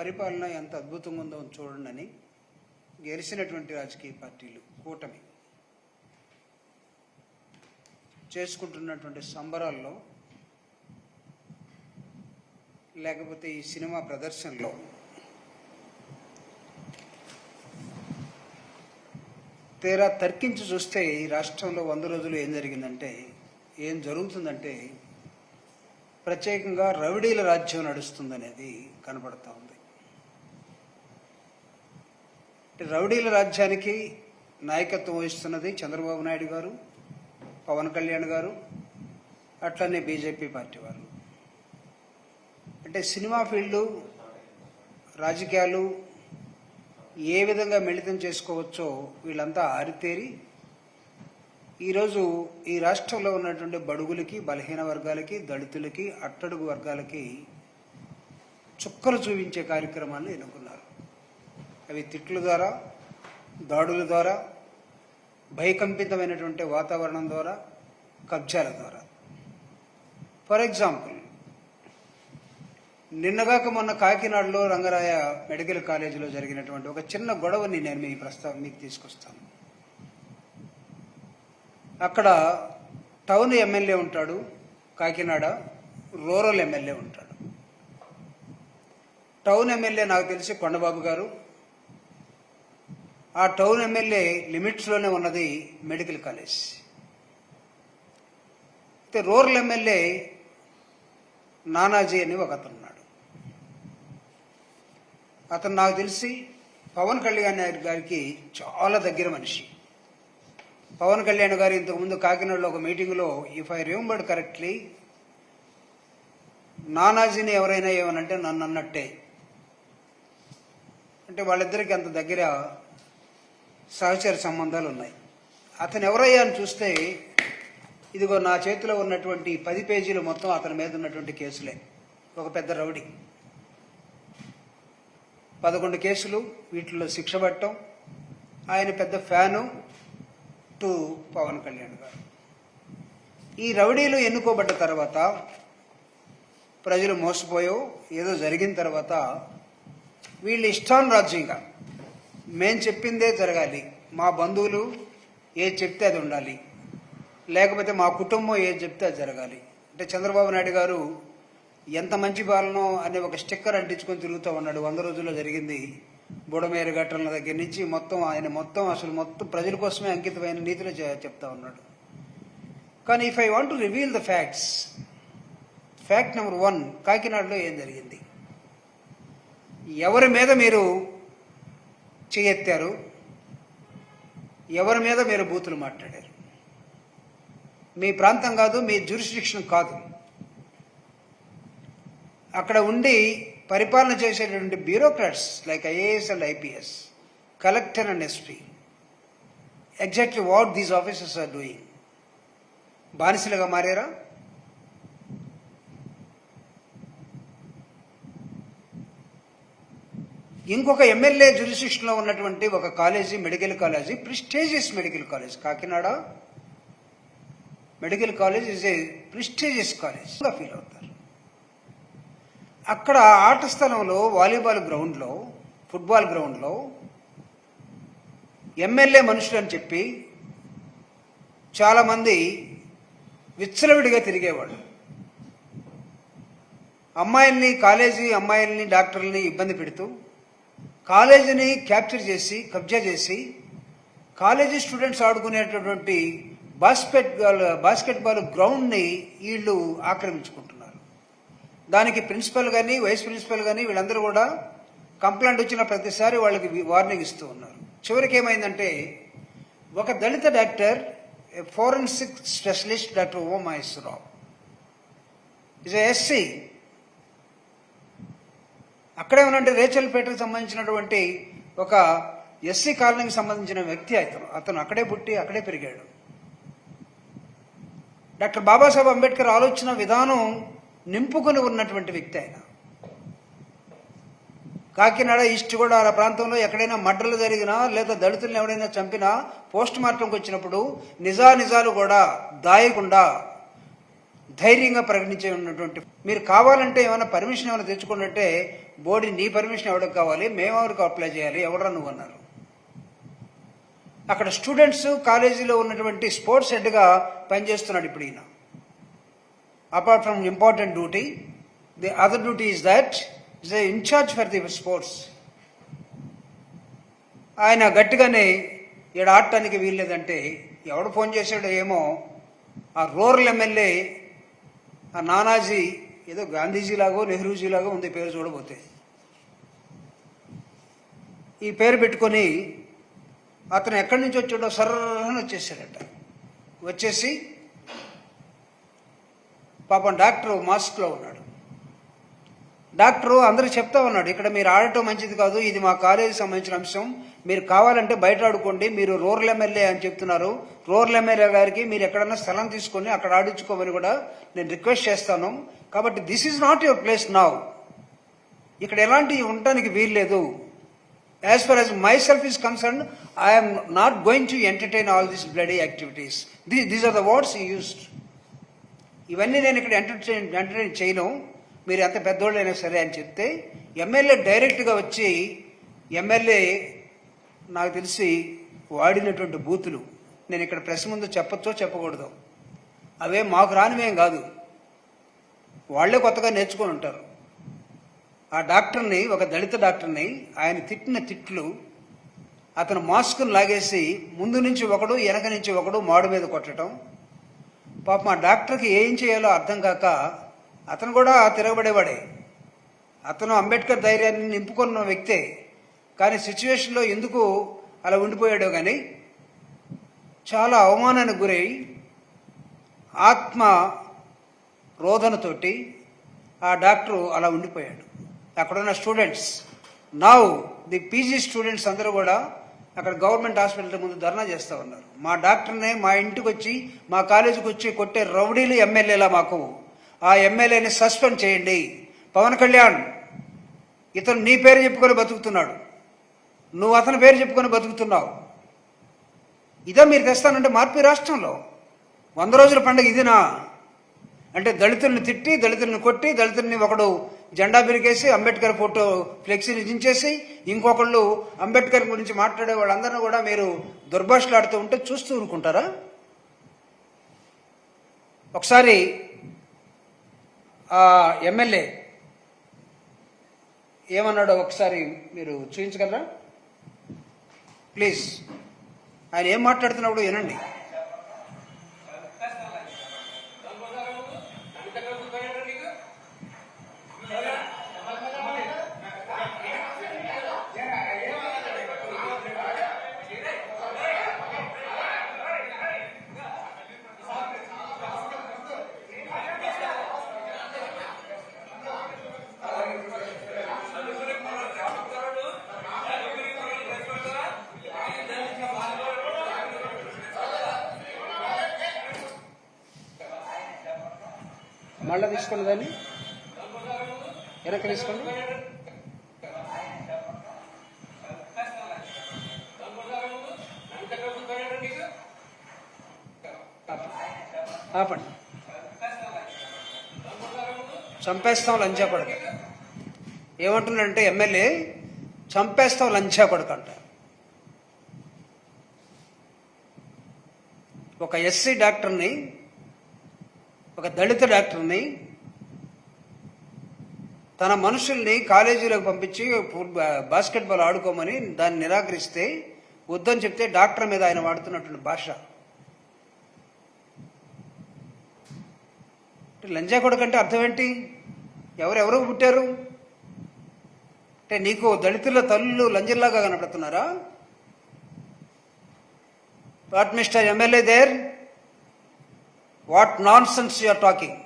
పరిపాలన ఎంత అద్భుతంగా ఉందో చూడండి గెలిచినటువంటి రాజకీయ పార్టీలు కూటమి. చేసుకుంటున్నటువంటి సంబరాల్లో లేకపోతే ఈ సినిమా ప్రదర్శనలో తీరా తర్కించి చూస్తే ఈ రాష్ట్రంలో వంద రోజులు ఏం జరిగిందంటే ఏం జరుగుతుందంటే ప్రత్యేకంగా రవిడీల రాజ్యం నడుస్తుందనేది కనబడతా ఉంది. రౌడీల రాజ్యానికి నాయకత్వం వహిస్తున్నది చంద్రబాబు నాయుడు గారు పవన్ కళ్యాణ్ గారు అట్లనే బీజేపీ పార్టీ వారు అంటే సినిమా ఫీల్డు రాజకీయాలు ఏ విధంగా మిళితం చేసుకోవచ్చో వీళ్ళంతా ఆరితేరి ఈరోజు ఈ రాష్ట్రంలో ఉన్నటువంటి బడుగులకి బలహీన వర్గాలకి దళితులకి అట్టడుగు వర్గాలకి చుక్కలు చూపించే కార్యక్రమాలను ఎన్నుకున్నారు అవి తిట్ల ద్వారా దాడుల ద్వారా భయకంపితమైనటువంటి వాతావరణం ద్వారా కబ్జాల ద్వారా. ఫర్ ఎగ్జాంపుల్ నిన్నగాక మొన్న కాకినాడలో రంగరాయ మెడికల్ కాలేజీలో జరిగినటువంటి ఒక చిన్న గొడవని నేను మీ ప్రస్తావన మీకు తీసుకొస్తాను. అక్కడ టౌన్ ఎమ్మెల్యే ఉంటాడు కాకినాడ రూరల్ ఎమ్మెల్యే ఉంటాడు. టౌన్ ఎమ్మెల్యే నాకు తెలిసి కొండబాబు గారు ఆ టౌన్ ఎమ్మెల్యే లిమిట్స్లోనే ఉన్నది మెడికల్ కాలేజ్. అయితే రూరల్ ఎమ్మెల్యే నానాజీ అని ఒక అతను ఉన్నాడు అతను నాకు తెలిసి పవన్ కళ్యాణ్ గారికి చాలా దగ్గర మనిషి. పవన్ కళ్యాణ్ గారు ఇంతకుముందు కాకినాడలో ఒక మీటింగ్లో ఇఫ్ ఐ రిమెంబర్డ్ కరెక్ట్లీ నానాజీని ఎవరైనా ఏమనంటే నన్ను అన్నట్టే. అంటే వాళ్ళిద్దరికి అంత దగ్గర సహచర సంబంధాలు ఉన్నాయి అతను ఎవరయ్యా అని చూస్తే ఇదిగో నా చేతిలో ఉన్నటువంటి పది పేజీలు మొత్తం అతని మీద ఉన్నటువంటి కేసులే. ఒక పెద్ద రౌడీ. పదకొండు కేసులు వీటిల్లో శిక్ష పట్టడం ఆయన పెద్ద ఫ్యాను టు పవన్ కళ్యాణ్ గారు. ఈ రౌడీలు ఎన్నుకోబడ్డ తర్వాత ప్రజలు మోసపోయో ఏదో జరిగిన తర్వాత వీళ్ళు ఇష్టానురాజ్యంగా మేం చెప్పిందే జరగాలి. మా బంధువులు ఏది చెప్తే అది ఉండాలి. లేకపోతే మా కుటుంబం ఏది చెప్తే అది జరగాలి. అంటే చంద్రబాబు నాయుడు గారు ఎంత మంచి పాలనో అనే ఒక స్టిక్కర్ అంటించుకొని తిరుగుతూ ఉన్నాడు. వంద రోజుల్లో జరిగింది. బుడమేరు ఘటనల దగ్గర నుంచి మొత్తం ఆయన మొత్తం అసలు మొత్తం ప్రజల కోసమే అంకితమైన నీతిలో చెప్తా ఉన్నాడు. కానీ if I want to reveal the facts fact number one కాకినాడలో ఏం జరిగింది? ఎవరి మీద మీరు చేయెత్తారు. ఎవరి మీద మీరు బూతులు మాట్లాడారు? మీ ప్రాంతం కాదు మీ జ్యూరిస్డిక్షన్ కాదు. అక్కడ ఉండి పరిపాలన చేసేటువంటి bureaucrats like IAS and IPS collector and SP exactly what these officers are doing బానిసలుగా మారారా? ఇంకొక ఎమ్మెల్యే జ్యూరిస్డిక్షన్లో ఉన్నటువంటి ఒక college medical college prestigious medical college Kakinada medical college is a prestigious college. Feel అవుతారు. అక్కడ ఆట స్థలంలో వాలీబాల్ గ్రౌండ్లో ఫుట్బాల్ గ్రౌండ్లో ఎమ్మెల్యే మనుషులు అని చెప్పి చాలామంది విచ్చలవిడిగా తిరిగేవాళ్ళు. అమ్మాయిల్ని కాలేజీ అమ్మాయిల్ని డాక్టర్లని ఇబ్బంది పెడుతూ కాలేజీని క్యాప్చర్ చేసి కబ్జా చేసి కాలేజీ స్టూడెంట్స్ ఆడుకునేటటువంటి బాస్కెట్ బాల్ బాస్కెట్ బాల్ గ్రౌండ్ని వీళ్ళు ఆక్రమించుకుంటున్నారు. దానికి ప్రిన్సిపల్ కానీ వైస్ ప్రిన్సిపల్ కానీ వీళ్ళందరూ కూడా కంప్లైంట్ వచ్చిన ప్రతిసారి వాళ్ళకి వార్నింగ్ ఇస్తూ ఉన్నారు. చివరికి ఏమైందంటే ఒక దళిత doctor forensic specialist doctor O Maheshwararao is SC అక్కడే ఉన్నటువంటి రేచల్పేటకు సంబంధించినటువంటి ఒక ఎస్సీ కాలనీకి సంబంధించిన వ్యక్తి అతను. అతను అక్కడే పుట్టి అక్కడే పెరిగాడు. డాక్టర్ బాబాసాహెబ్ అంబేద్కర్ ఆలోచన విధానం నింపుకొని ఉన్నటువంటి వ్యక్తి ఆయన. కాకినాడ ఈస్ట్ కూడా ఆ ప్రాంతంలో ఎక్కడైనా మడ్రలు జరిగినా లేదా దళితులను ఎవరైనా చంపినా పోస్ట్ మార్టంకి వచ్చినప్పుడు నిజా నిజాలు కూడా దాయకుండా ధైర్యంగా ప్రకటించే ఉన్నటువంటి మీరు కావాలంటే ఏమైనా పర్మిషన్ ఏమైనా తెచ్చుకున్నట్టే బోర్డు నీ పర్మిషన్ ఎవరికి కావాలి? మేమెవరికి అప్లై చేయాలి? ఎవరా నువ్వు అన్నారు. అక్కడ స్టూడెంట్స్ కాలేజీలో ఉన్నటువంటి స్పోర్ట్స్ హెడ్గా పనిచేస్తున్నాడు ఇప్పుడు ఈయన. Apart from important duty the other duty is that is the incharge for the sports ఆయన గట్టిగానే ఈడ ఆడటానికి వీల్లేదంటే ఎవడు ఫోన్ చేశాడో ఏమో ఆ రూరల్ ఎమ్మెల్యే ఆ నానాజీ ఏదో గాంధీజీలాగో నెహ్రూజీలాగో ఉంది పేరు చూడబోతే. ఈ పేరు పెట్టుకొని అతను ఎక్కడి నుంచి వచ్చాడో సర్రని వచ్చేసాడట. వచ్చేసి పాపం డాక్టర్ మాస్క్లో ఉన్నాడు. డాక్టరు అందరూ చెప్తా ఉన్నాడు ఇక్కడ మీరు ఆడటం మంచిది కాదు ఇది మా కాలేజీకి సంబంధించిన అంశం. మీరు కావాలంటే బయట ఆడుకోండి మీరు రూరల్ ఎమ్మెల్యే అని చెప్తున్నారు. రూరల్ ఎమ్మెల్యే గారికి మీరు ఎక్కడన్నా స్థలం తీసుకొని అక్కడ ఆడించుకోమని కూడా నేను రిక్వెస్ట్ చేస్తాను. కాబట్టి this is not your place now ఇక్కడ ఎలాంటి ఉండటానికి వీల్లేదు. As far as myself is concerned I'm not going to entertain all this bloody activities these are the words used ఇవన్నీ నేను ఇక్కడ ఎంటర్టైన్ ఎంటర్టైన్ చేయను. మీరు ఎంత పెద్దోళ్ళైనా సరే అని చెప్తే ఎమ్మెల్యే డైరెక్ట్గా వచ్చి ఎమ్మెల్యే నాకు తెలిసి వాడినటువంటి బూతులు. నేను ఇక్కడ ప్రెస్ ముందు చెప్పచ్చో చెప్పకూడదు. అవే మాకు రానివేం కాదు. వాళ్ళే కొత్తగా నేర్చుకొని ఉంటారు. ఆ డాక్టర్ని ఒక దళిత డాక్టర్ని ఆయన తిట్టిన తిట్లు అతను మాస్క్ను లాగేసి ముందు నుంచి ఒకడు వెనక నుంచి ఒకడు మాడు మీద కొట్టడం. పాపం ఆ డాక్టర్కి ఏం చేయాలో అర్థం కాక అతను కూడా తిరగబడేవాడే. అతను అంబేద్కర్ ధైర్యాన్ని నింపుకున్న వ్యక్తే. కానీ సిచ్యువేషన్లో ఎందుకు అలా ఉండిపోయాడో కానీ చాలా అవమానానికి గురై ఆత్మ రోదనతోటి ఆ డాక్టరు అలా ఉండిపోయాడు. అక్కడున్న students now the PG students అందరూ కూడా అక్కడ గవర్నమెంట్ హాస్పిటల్ ముందు ధర్నా చేస్తూ ఉన్నారు. మా డాక్టర్నే మా ఇంటికి వచ్చి మా కాలేజీకి వచ్చి కొట్టే రౌడీలు ఎమ్మెల్యేలా మాకు. ఆ ఎమ్మెల్యేని సస్పెండ్ చేయండి. పవన్ కళ్యాణ్ ఇతను నీ పేరు చెప్పుకొని బతుకుతున్నాడు. నువ్వు అతని పేరు చెప్పుకొని బతుకుతున్నావు. ఇదే మీరు తెస్తానంటే మార్పు రాష్ట్రంలో. వంద రోజుల పండుగ ఇదినా? అంటే దళితుల్ని తిట్టి దళితుల్ని కొట్టి దళితుల్ని ఒకడు జెండా పెరిగేసి అంబేద్కర్ ఫోటో ఫ్లెక్సీని దించేసి ఇంకొకళ్ళు అంబేద్కర్ గురించి మాట్లాడే వాళ్ళందరినీ కూడా మీరు దుర్భాషలాడుతూ ఉంటే చూస్తూ అనుకుంటారా ఒకసారి ఎమ్మెల్యే ఏమన్నాడో ఒకసారి మీరు చూపించగలరా ప్లీజ్. ఆయన ఏం మాట్లాడుతున్నప్పుడు వినండి. మళ్ళీ తీసుకోండి దాన్ని. వెనక్కి తీసుకోండి. ఆపండి. చంపేస్తాం లంచా కొడక. ఏమంటున్నాడంటే ఎమ్మెల్యే చంపేస్తాం లంచా కొడక అంట. ఒక ఎస్సీ డాక్టర్ని ఒక దళిత డాక్టర్ని తన మనుషుల్ని కాలేజీలోకి పంపించి ఫుట్ బాస్కెట్బాల్ ఆడుకోమని దాన్ని నిరాకరిస్తే వద్దని చెప్తే డాక్టర్ మీద ఆయన వాడుతున్నటువంటి భాష. లంజా లంజా కొడుకంటే అర్థం ఏంటి? ఎవరెవరు పుట్టారు? అంటే నీకు దళితుల తల్లులు లంజల్లాగా కనపడుతున్నారా? What mister MLA there? What nonsense you're talking?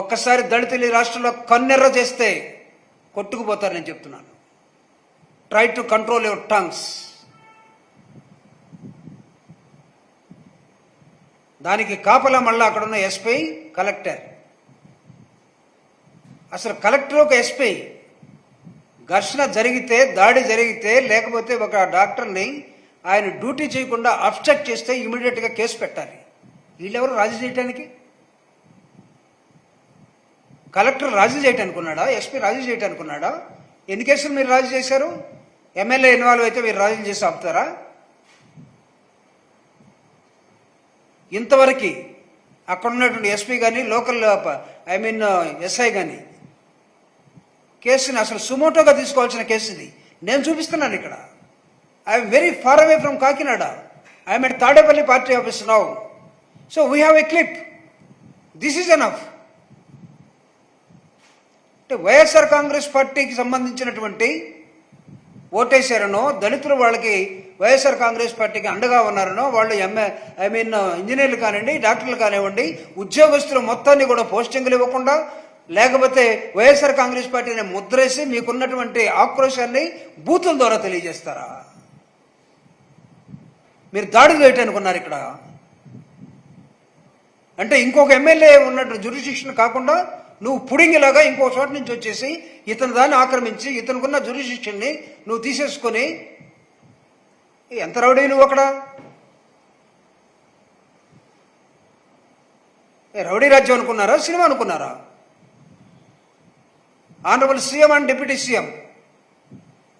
ఒక్కసారి దళితులు ఈ రాష్ట్రంలో కన్నెర్ర చేస్తే కొట్టుకుపోతారు నేను చెప్తున్నాను. Try to control your tongues దానికి కాపలా మళ్ళీ అక్కడ ఉన్న ఎస్పీ కలెక్టర్ అసలు కలెక్టర్ ఒక ఎస్పీ ఘర్షణ జరిగితే దాడి జరిగితే లేకపోతే ఒక డాక్టర్ని ఆయన డ్యూటీ చేయకుండా అబ్స్ట్రక్ట్ చేస్తే ఇమీడియట్గా కేసు పెట్టాలి. వీళ్ళెవరు రాజీ చేయడానికి కలెక్టర్ రాజీ చేయటానికి ఎస్పీ రాజీ చేయటానికి ఎన్ని కేసులు మీరు రాజీ చేశారు? ఎమ్మెల్యే ఇన్వాల్వ్ అయితే మీరు రాజీ చేసి ఆపుతారా? ఇంతవరకు అక్కడ ఉన్నటువంటి ఎస్పీ కానీ లోకల్ ఐ మీన్ ఎస్ఐ కానీ కేసుని అసలు సుమోటోగా తీసుకోవాల్సిన కేసు ఇది నేను చూపిస్తున్నాను ఇక్కడ. I'm very far away from Kakinada. I'm at Tadepalli party office now. So we have a clip this is enough అంటే వైఎస్ఆర్ కాంగ్రెస్ పార్టీకి సంబంధించినటువంటి ఓటేశారనో దళితులు వాళ్ళకి వైఎస్ఆర్ కాంగ్రెస్ పార్టీకి అండగా ఉన్నారనో వాళ్ళు ఎంఏ ఐ మీన్ ఇంజనీర్లు కానివ్వండి డాక్టర్లు కానివ్వండి ఉద్యోగస్తులు మొత్తాన్ని కూడా పోస్టింగ్లు ఇవ్వకుండా లేకపోతే వైఎస్ఆర్ కాంగ్రెస్ పార్టీని ముద్రేసి మీకున్నటువంటి ఆక్రోశాన్ని బూతుల ద్వారా తెలియజేస్తారా? మీరు దాడులు వేయటానుకున్నారు ఇక్కడ. అంటే ఇంకొక ఎమ్మెల్యే ఉన్నట్టు జురిశిక్షణ కాకుండా నువ్వు పుడింగిలాగా ఇంకో చోట నుంచి వచ్చేసి ఇతను దాన్ని ఆక్రమించి ఇతనుకున్న జురిశిక్షణని నువ్వు తీసేసుకొని ఎంత రౌడీ నువ్వు అక్కడ? రౌడీ రాజ్యం అనుకున్నారా? సినిమా అనుకున్నారా? Honourable CM and deputy CM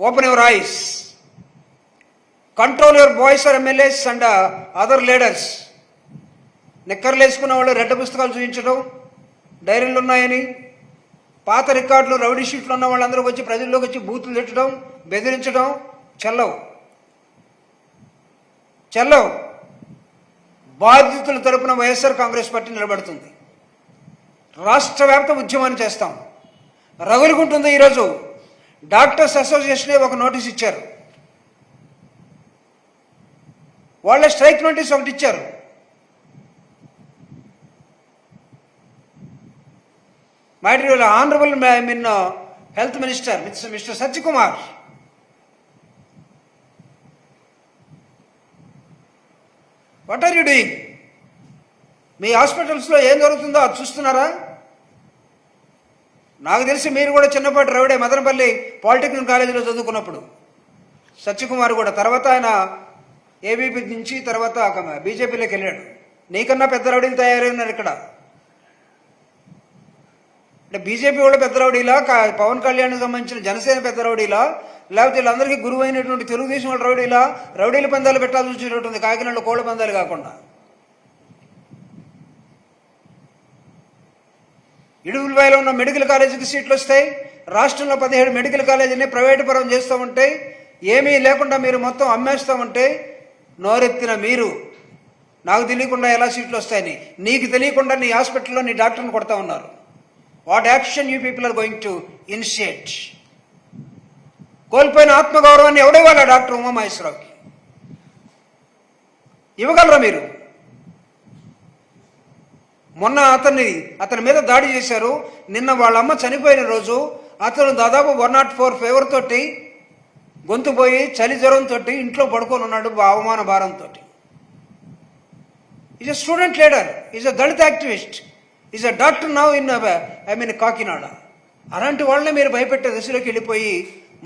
open your eyes control your boys or MLAs and other leaders నిక్కర్లు వేసుకున్న వాళ్ళు రెడ్డ పుస్తకాలు చూపించడం డైరీలు ఉన్నాయని పాత రికార్డులు రౌడీ షీట్లు ఉన్న వాళ్ళందరూ వచ్చి ప్రజల్లోకి వచ్చి బూతులు తిట్టడం బెదిరించడం చెల్లవు. చెల్లవు. బాధితుల తరపున వైఎస్ఆర్ కాంగ్రెస్ పార్టీ నిలబడుతుంది. రాష్ట్ర వ్యాప్త ఉద్యమాన్ని చేస్తాం. రగులుకుంటుంది ఈరోజు. డాక్టర్స్ అసోసియేషన్ ఒక నోటీస్ ఇచ్చారు. వాళ్ళ స్ట్రైక్ నోటీస్ ఒకటి ఇచ్చారు. My dear honourable I health minister mister Satyakumar. What are you doing మీ హాస్పిటల్స్లో ఏం జరుగుతుందో అది చూస్తున్నారా? నాకు తెలిసి మీరు కూడా చిన్నపాటి రవిడే మదనపల్లి పాలిటెక్నిక్ కాలేజీలో చదువుకున్నప్పుడు. సత్యకుమార్ కూడా తర్వాత ఆయన ఏబీపీ నుంచి తర్వాత బీజేపీలోకి వెళ్ళాడు. నీకన్నా పెద్ద రౌడీలు తయారైనారు ఇక్కడ. అంటే బీజేపీ వాళ్ళ పెద్ద రౌడీలా పవన్ కళ్యాణ్కి సంబంధించిన జనసేన పెద్ద రౌడీలా లేకపోతే వీళ్ళందరికీ గురువు అయినటువంటి తెలుగుదేశం వాళ్ళ రౌడీలా రౌడీల పందాలు పెట్టాల్సి వచ్చినట్టుంది కాకినాడలో కోళ్ళ పందాలు కాకుండా. ఇడుగులవాయిలో ఉన్న మెడికల్ కాలేజీకి సీట్లు వస్తాయి రాష్ట్రంలో పదిహేడు మెడికల్ కాలేజీని ప్రైవేటు పరం చేస్తామంటే ఏమీ లేకుండా మీరు మొత్తం అమ్మేస్తామంటే నోరెత్తిన మీరు. నాకు తెలియకుండా ఎలా సీట్లు వస్తాయని. నీకు తెలియకుండా నీ హాస్పిటల్లో నీ డాక్టర్ని కొడతా ఉన్నారు. What action you people are going to initiate? కోల్పోయిన ఆత్మగౌరవాన్ని ఎవడేవాళ్ళ డాక్టర్ డాక్టర్ ఉమామహేశ్వరరావుకి ఇవ్వగలరా మీరు? మొన్న అతన్ని అతని మీద దాడి చేశారు. నిన్న వాళ్ళమ్మ చనిపోయిన రోజు అతను దాదాపు వన్ నాట్ ఫోర్ ఫీవర్ తోటి గొంతు పోయి చలి జ్వరంతో ఇంట్లో పడుకొని ఉన్నాడు అవమాన భారంతో is a student leader is a Dalit activist is a doctor now in I mean Kakinada. అలాంటి వాళ్ళని మీరు భయపెట్టే దశలోకి వెళ్ళిపోయి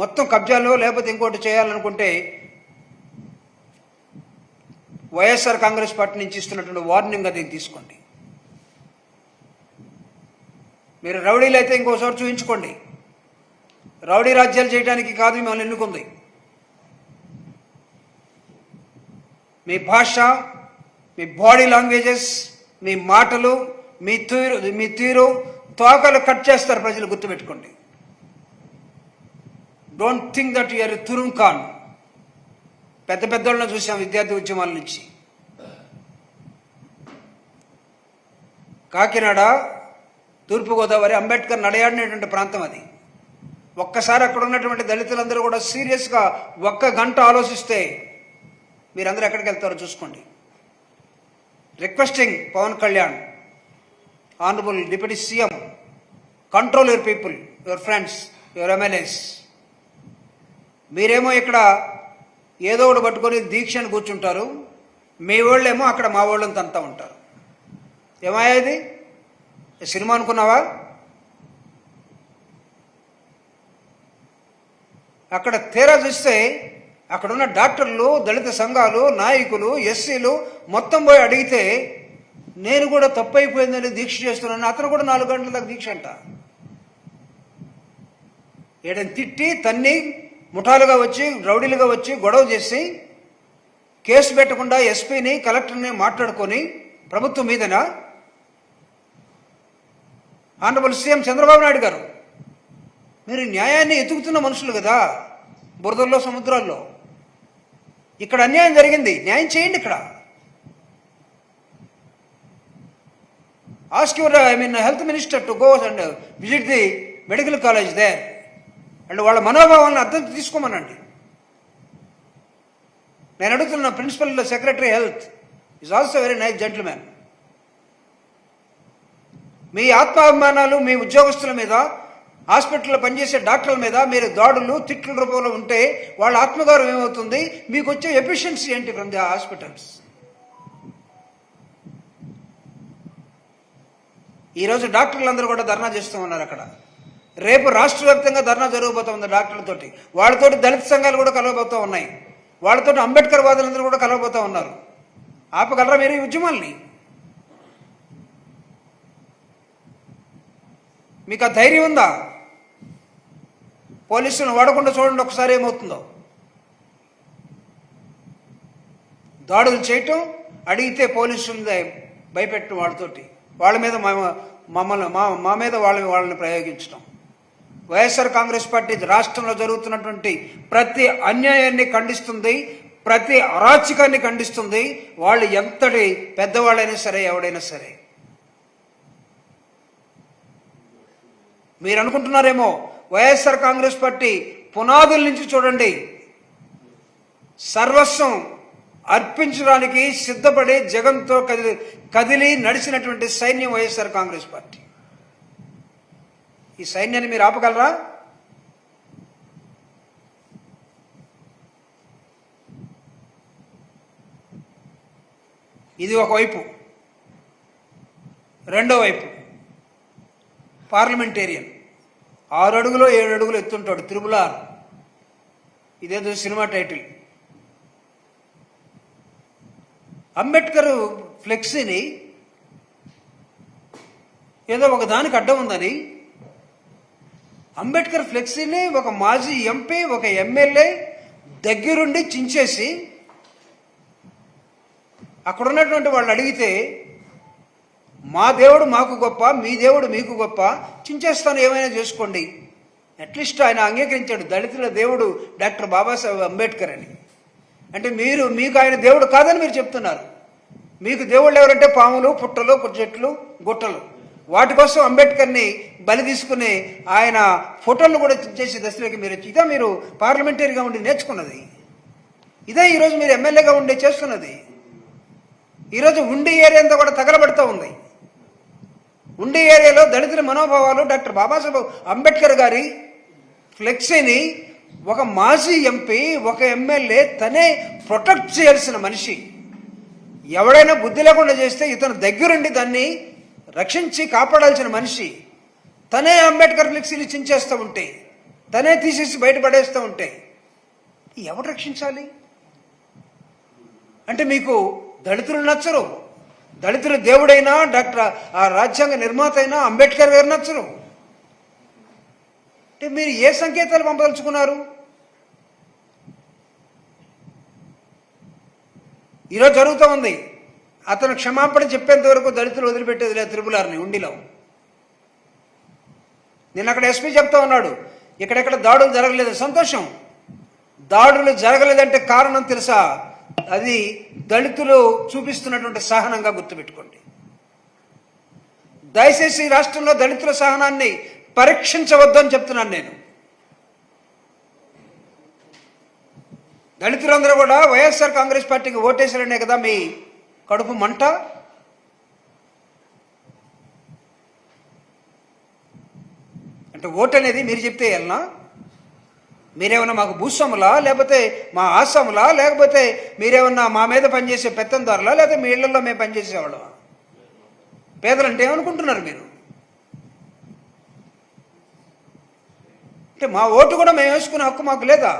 మొత్తం కబ్జాలో లేకపోతే ఇంకోటి చేయాలనుకుంటే వైఎస్ఆర్ కాంగ్రెస్ పార్టీ నుంచి ఇస్తున్నటువంటి వార్నింగ్ అది తీసుకోండి. మీరు రౌడీలు అయితే ఇంకోసారి చూపించుకోండి రౌడీ రాజ్యాలు చేయడానికి కాదు మిమ్మల్ని ఎన్నుకుంది. మీ భాష మీ బాడీ లాంగ్వేజెస్ మీ మాటలు మీ తీరు మీ తీరు తోకలు కట్ చేస్తారు ప్రజలు గుర్తుపెట్టుకోండి. Don't think that you're turram khan పెద్ద పెద్దోళ్ళని చూసాం విద్యార్థి ఉద్యమాల నుంచి. కాకినాడ తూర్పుగోదావరి అంబేద్కర్ నడయాడినటువంటి ప్రాంతం అది. ఒక్కసారి అక్కడ ఉన్నటువంటి దళితులందరూ కూడా సీరియస్గా ఒక్క గంట ఆలోచిస్తే మీరందరూ ఎక్కడికి వెళ్తారో చూసుకోండి. Requesting Pawan Kalyan. Honourable deputy CM control your people your friends your MLAs మీరేమో ఇక్కడ ఏదో ఒకటి పట్టుకొని దీక్షను కూర్చుంటారు. మీ వాళ్ళేమో అక్కడ మా వాళ్ళని తంతా ఉంటారు. ఏమయ్యా ఇది? సినిమా అనుకున్నావా? అక్కడ తీరా చూస్తే అక్కడున్న డాక్టర్లు దళిత సంఘాలు నాయకులు ఎస్సీలు మొత్తం పోయి అడిగితే నేను కూడా తప్పైపోయిందని దీక్ష చేస్తున్నాను అతను కూడా నాలుగు గంటల దాకా దీక్ష అంట. ఏడని తిట్టి తన్ని ముఠాలుగా వచ్చి రౌడీలుగా వచ్చి గొడవ చేసి కేసు పెట్టకుండా ఎస్పీని కలెక్టర్ని మాట్లాడుకొని ప్రభుత్వం మీదన? ఆనరబుల్ సీఎం చంద్రబాబు నాయుడు గారు మీరు న్యాయాన్ని ఎతుకుతున్న మనుషులు కదా బురదల్లో సముద్రాల్లో. ఇక్కడ అన్యాయం జరిగింది న్యాయం చేయండి ఇక్కడ. Ask your I mean health minister to go and visit the medical college there and వాళ్ళ మనోభావాలను అర్థం తీసుకోమనండి. నేను అడుగుతున్న principal secretary health is also very nice gentlemen మీ ఆత్మాభిమానాలు మీ ఉద్యోగస్తుల మీద హాస్పిటల్లో పనిచేసే డాక్టర్ల మీద మీరు దాడులు తిట్ల రూపంలో ఉంటే వాళ్ళ ఆత్మగౌరవం ఏమవుతుంది? మీకు వచ్చే ఎఫిషియన్సీ ఏంటి ఫ్రమ్ ది హాస్పిటల్స్ ఈరోజు డాక్టర్లు అందరూ కూడా ధర్నా చేస్తూ ఉన్నారు అక్కడ. రేపు రాష్ట్ర వ్యాప్తంగా ధర్నా జరగబోతుంది డాక్టర్లతోటి. వాళ్ళతోటి దళిత సంఘాలు కూడా కలవబోతూ ఉన్నాయి. వాళ్ళతోటి అంబేద్కర్ వాదులందరూ కూడా కలవబోతూ ఉన్నారు. ఆపగలరా మీరు ఈ ఉద్యమాల్ని? మీకు ఆ ధైర్యం ఉందా? పోలీసులను వాడకుండా చూడండి ఒకసారి ఏమవుతుందో. దాడులు చేయటం అడిగితే పోలీసులు భయపెట్టడం వాళ్ళతోటి. వాళ్ళ మీద మమ్మల్ని మా మా మీద వాళ్ళని వాళ్ళని ప్రయోగించడం వైఎస్ఆర్ కాంగ్రెస్ పార్టీ రాష్ట్రంలో జరుగుతున్నటువంటి ప్రతి అన్యాయాన్ని ఖండిస్తుంది ప్రతి అరాచకాన్ని ఖండిస్తుంది. వాళ్ళు ఎంతటి పెద్దవాళ్ళైనా సరే ఎవడైనా సరే. మీరు అనుకుంటున్నారేమో వైఎస్ఆర్ కాంగ్రెస్ పార్టీ పునాదుల నుంచి చూడండి. సర్వస్వం అర్పించడానికి సిద్ధపడే జగన్తో కదిలి కదిలి నడిచినటువంటి సైన్యం వైఎస్ఆర్ కాంగ్రెస్ పార్టీ. ఈ సైన్యాన్ని మీరు ఆపగలరా? ఇది ఒకవైపు రెండో వైపు. పార్లమెంటేరియన్. ఆరు అడుగులో ఏడు అడుగులు ఎత్తుంటాడు. Triple R. ఇదేదో సినిమా టైటిల్. అంబేద్కర్ ఫ్లెక్సీని ఏదో ఒక దానికి అడ్డం ఉందని అంబేద్కర్ ఫ్లెక్సీని ఒక మాజీ ఎంపీ ఒక ఎమ్మెల్యే దగ్గరుండి చించేసి అక్కడ ఉన్నటువంటి వాళ్ళు అడిగితే మా దేవుడు మాకు గొప్ప మీ దేవుడు మీకు గొప్ప చించేస్తాను ఏమైనా చేసుకోండి. అట్లీస్ట్ ఆయన అంగీకరించాడు దళితుల దేవుడు డాక్టర్ బాబాసాహెబ్ అంబేద్కర్ అని. అంటే మీరు మీకు ఆయన దేవుడు కాదని మీరు చెప్తున్నారు. మీకు దేవుళ్ళు ఎవరంటే పాములు పుట్టలు చెట్లు గుట్టలు. వాటి కోసం అంబేద్కర్ని బలి తీసుకుని ఆయన ఫోటోలను కూడా చేసే దశలోకి మీరు వచ్చి ఇదే మీరు పార్లమెంటరీగా ఉండి నేర్చుకున్నది. ఇదే ఈరోజు మీరు ఎమ్మెల్యేగా ఉండి చేస్తున్నది. ఈరోజు ఉండి ఏరియా అంతా కూడా తగలబడుతూ ఉంది. ఉండి ఏరియాలో దళితుల మనోభావాలు డాక్టర్ బాబాసాహెబ్ అంబేద్కర్ గారి ఫ్లెక్సీని ఒక మాజీ ఎంపీ ఒక ఎమ్మెల్యే తనే ప్రొటెక్ట్ చేయాల్సిన మనిషి. ఎవడైనా బుద్ధి లేకుండా చేస్తే ఇతను దగ్గరుండి దాన్ని రక్షించి కాపాడాల్సిన మనిషి. తనే అంబేద్కర్ ఫ్లెక్సీని చించేస్తూ ఉంటే తనే తీసేసి బయటపడేస్తూ ఉంటే ఎవడు రక్షించాలి? అంటే మీకు దళితులు నచ్చరు. దళితుల దేవుడైనా డాక్టర్ ఆ రాజ్యాంగ నిర్మాత అయినా అంబేద్కర్ గారు నచ్చరు. అంటే మీరు ఏ సంకేతాలు పంపదలుచుకున్నారు? ఈరోజు జరుగుతూ ఉంది. అతను క్షమాపణ చెప్పేంత వరకు దళితులు వదిలిపెట్టేది లేదు త్రిపులార్ని ఉండిలో. నిన్న అక్కడ ఎస్పీ చెప్తా ఉన్నాడు ఇక్కడెక్కడ దాడులు జరగలేదు. సంతోషం. దాడులు జరగలేదంటే కారణం తెలుసా? అది దళితులు చూపిస్తున్నటువంటి సహనంగా గుర్తుపెట్టుకోండి. దయచేసి రాష్ట్రంలో దళితుల సహనాన్ని పరీక్షించవద్దని చెప్తున్నాను నేను. దళితులందరూ కూడా వైఎస్ఆర్ కాంగ్రెస్ పార్టీకి ఓటేశారనే కదా మీ కడుపు మంట? అంటే ఓటు అనేది మీరు చెప్తే వెళ్ళనా మీరేమన్నా మాకు భూస్వాములా లేకపోతే మా ఆసాములా లేకపోతే మీరేమన్నా మా మీద పనిచేసే పెత్తందారులా లేకపోతే మీ ఇళ్ళలో మేము పనిచేసేవాళ్ళమా? పేదలంటే ఏమనుకుంటున్నారు మీరు? అంటే మా ఓటు కూడా మేము వేసుకునే హక్కు మాకు లేదా?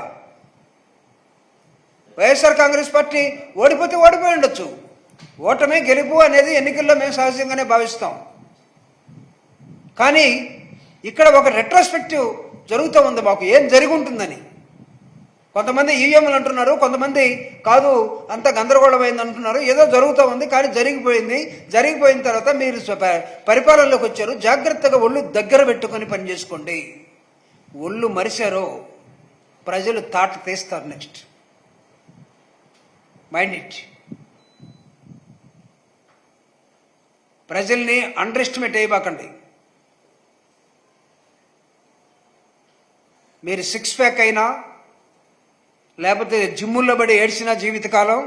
వైఎస్ఆర్ కాంగ్రెస్ పార్టీ ఓడిపోతే ఓడిపోయి ఉండొచ్చు. ఓటమి గెలుపు అనేది ఎన్నికల్లో మేము సహజంగానే భావిస్తాం. కానీ ఇక్కడ ఒక రెట్రోస్పెక్టివ్ జరుగుతూ ఉంది మాకు. ఏం జరిగి ఉంటుందని కొంతమంది ఈవీఎంలు అంటున్నారు కొంతమంది కాదు అంత గందరగోళమైంది అంటున్నారు. ఏదో జరుగుతూ ఉంది కానీ జరిగిపోయింది. జరిగిపోయిన తర్వాత మీరు పరిపాలనలోకి వచ్చారు. జాగ్రత్తగా ఒళ్ళు దగ్గర పెట్టుకొని పనిచేసుకోండి. ఒళ్ళు మరిశారో ప్రజలు తాట తీస్తారు నెక్స్ట్. మైండ్ ఇట్ ప్రజల్ని అండర్ ఎస్టిమేట్ చేయబాకండి మీరు సిక్స్ ప్యాక్ అయినా లేకపోతే జిమ్ముల్లో పడి ఏడ్చిన జీవితకాలం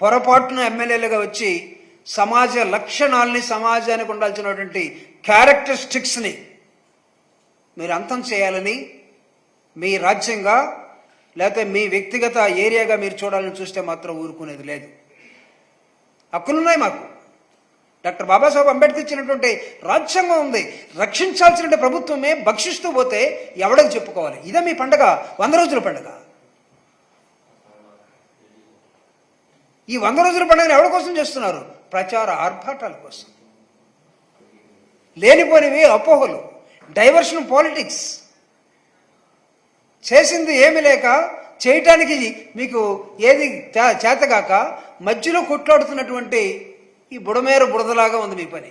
పొరపాటున ఎమ్మెల్యేలుగా వచ్చి సమాజ లక్షణాలని సమాజానికి ఉండాల్సినటువంటి క్యారెక్టరిస్టిక్స్ని మీరు అంతం చేయాలని మీ రాజ్యంగా లేకపోతే మీ వ్యక్తిగత ఏరియాగా మీరు చూడాలని చూస్తే మాత్రం ఊరుకునేది లేదు. హక్కులున్నాయి మాకు. డాక్టర్ బాబాసాహెబ్ అంబేద్కర్ ఇచ్చినటువంటి రాజ్యాంగం ఉంది. రక్షించాల్సిన ప్రభుత్వమే భక్షిస్తూ పోతే ఎవడకు చెప్పుకోవాలి? ఇదే మీ పండగ వంద రోజుల పండగ. ఈ వంద రోజుల పండుగను ఎవరి కోసం చేస్తున్నారు? ప్రచార ఆర్భాటాల కోసం. లేనిపోనివి అపోహలు డైవర్షన్ పాలిటిక్స్. చేసింది ఏమి లేక చేయటానికి మీకు ఏది చేతగాక మధ్యలో కొట్లాడుతున్నటువంటి ఈ బుడమేరు బుడదలాగా ఉంది మీ పని.